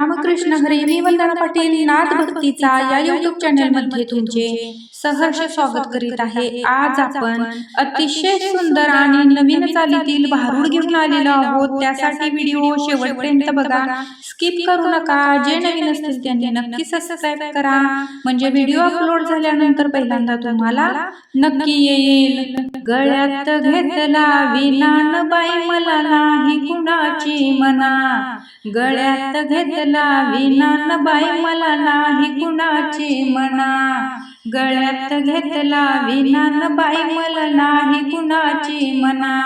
रामकृष्ण हरी मी वंदना पाटील नाथ भक्तीचा या युट्यूब चॅनलमध्ये तुमचे सहर्ष स्वागत करीत आहे. आज आपण अतिशय सुंदर आणि नवीन चालीतील भारूड घेऊन आलेलो आहोत. त्यासाठी व्हिडिओ शेवटपर्यंत बघा. स्किप करू नका. जे नवीन असतील त्यांनी नक्की सबस्क्राईब करा. म्हणजे व्हिडिओ अपलोड झाल्यानंतर पहिल्यांदा तुम्हाला नक्की येईल. गळ्यात घेतला विनान बाई मला नाही कुणाची मना. गळ्यात घेतला विनान बाई मला नाही कुणाची मना. गळ्यात घेतला विनान बाई मला नाही कुणाची मना.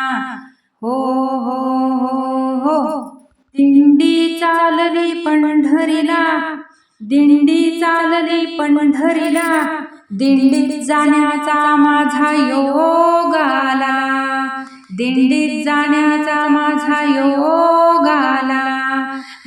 हो हो हो हो. दिंडी चालली पंढरीला. दिंडी चालली पंढरीला. दिंडीत जाण्याचा माझा योग आला. दिंडीत जाण्याचा माझा योग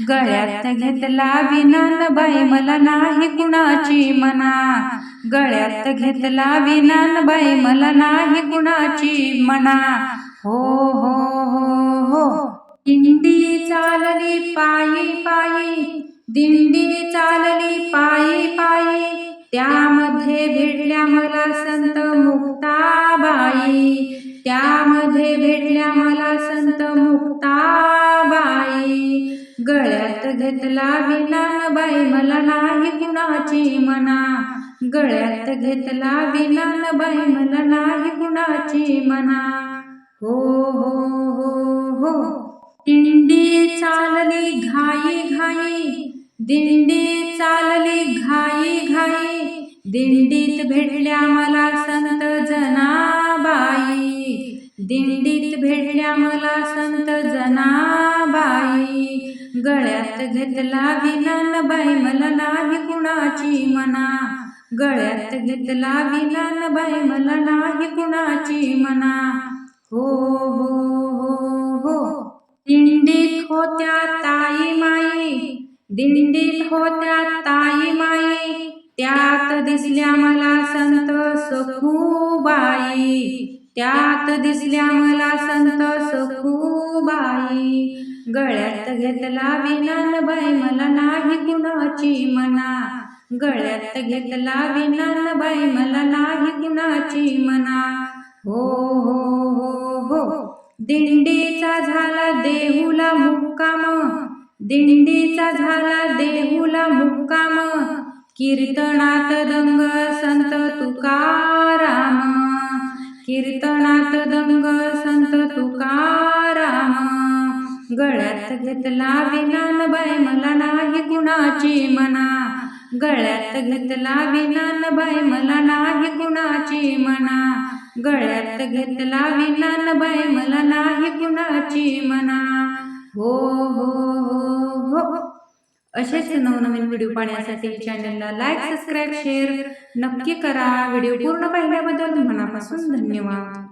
गळ्यात घेतला विनान बाई मला नाही कुणाची मना. गळ्यात घेतला विनान बाई मला नाही कुणाची मना. हो हो हो. हो. दिंडी चालली पायी पायी. दिंडी चालली पायी पायी. त्यामध्ये भेटल्या मला संत मुक्ताबाई. त्यामध्ये भेटल्या मला संत मुक्ताबाई. गळ्यात घेतला विनान बाई मला नाही कुणाची मना. गळ्यात घेतला विनान बाई मला नाही कुणाची मना. हो हो हो हो. दिंडी चालली घाई घाई. दिंडी चालली घाई घाई. दिंडीत भेटल्या मला संत जनाबाई. दिंडीत भेटल्या मला संत जनाबाई. गळ्यात घेतला विनान बाई मला नाही कुणाची मना. गळ्यात घेतला विनान बाई मला नाही कुणाची मना. हो हो हो हो. दिंडीत होत्या ताई माई. दिंडीत होत्या ताई माई. त्यात दिसल्या मला संत सखूबाई. त्यात दिसल्या मला संत सखूबाई. गळ्यात घेतला विनान बाई मला नाही कुणाची मना. गळ्यात घेतला विनान बाई मला नाही कुणाची मना. हो हो हो हो. दिंडीचा झाला देहूला मुक्काम. दिंडीचा झाला देहूला मुक्काम. कीर्तनात दंग संत तुकाराम. कीर्तनात दंग संत तुकाराम. गळ्यात घेतला विनान बाय मला नाही कुणाची मना. गळ्यात घेतला विनान बाय मला नाही कुणाची मना. गळ्यात घेतला विनान बाय मला नाही कुणाची मना. हो हो हो हो. असेच नवनवीन व्हिडिओ पाहण्यासाठी चॅनलला लाईक सबस्क्राईब शेअर नक्की करा. व्हिडिओ पूर्ण पाहिल्याबद्दल मनापासून धन्यवाद.